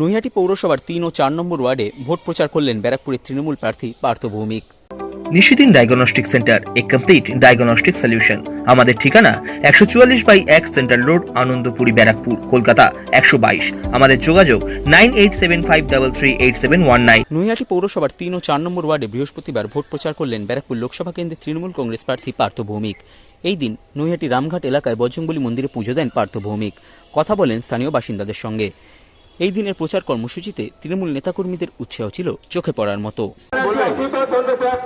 নৈহাটি পৌরসভার তিন ও চার নম্বর ওয়ার্ডে ভোট প্রচার করলেন ব্যারাকপুরের তৃণমূল প্রার্থী পার্থ ভৌমিক। নিশিদিন ডায়াগনস্টিক সেন্টার এ কমপ্লিট ডায়াগনস্টিক সলিউশন আমাদের ঠিকানা একশো চুয়াল্লিশ বাই এক সেন্ট্রাল রোড আনন্দপুরি ব্যারাকপুর কলকাতা একশো বাইশ। আমাদের যোগাযোগ nine eight seven five double three eight seven one nine. Naihati পৌরসভার তিন ও চার নম্বর ওয়ার্ডে বৃহস্পতিবার ভোট প্রচার করলেন ব্যারাকপুর লোকসভা কেন্দ্রের তৃণমূল কংগ্রেস প্রার্থী পার্থ ভৌমিক। এই দিন নৈহাটি রামঘাট এলাকায় বজরংবলী মন্দিরে পুজো দেন পার্থ ভৌমিক। কথা বলেন স্থানীয় বাসিন্দাদের সঙ্গে। এই দিনের প্রচার কর্মসূচিতে তৃণমূল নেতাকর্মীদের উৎসাহ ছিল চোখে পড়ার মতো।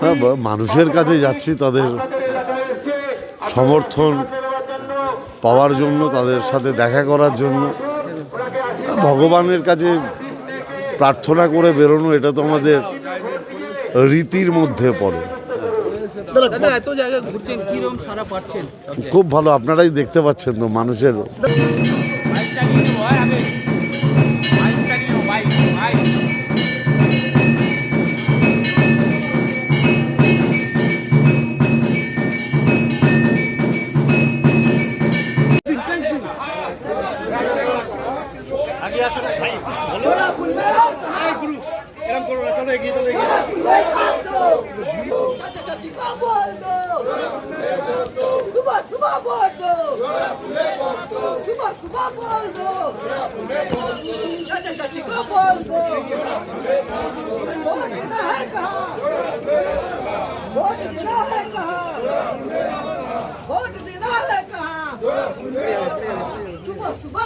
হ্যাঁ, মানুষের কাছে যাচ্ছি তাদের সমর্থন পাওয়ার জন্য তাদের সাথে দেখা করার জন্য। ভগবানের কাছে প্রার্থনা করে বেরোনো এটা তো আমাদের রীতির মধ্যে পড়ে। দাদা এত জায়গায় ঘুরছেন কীরকম সারা পাচ্ছেন? খুব ভালো আপনারাই দেখতে পাচ্ছেন তো মানুষের। Chica Boldo! Suba, suba, Boldo! Suba, suba, Boldo! Chacha, chica Boldo! Vot देना है कहाँ? वोट देना है कहाँ? वोट देना है कहाँ? सुबह सुबह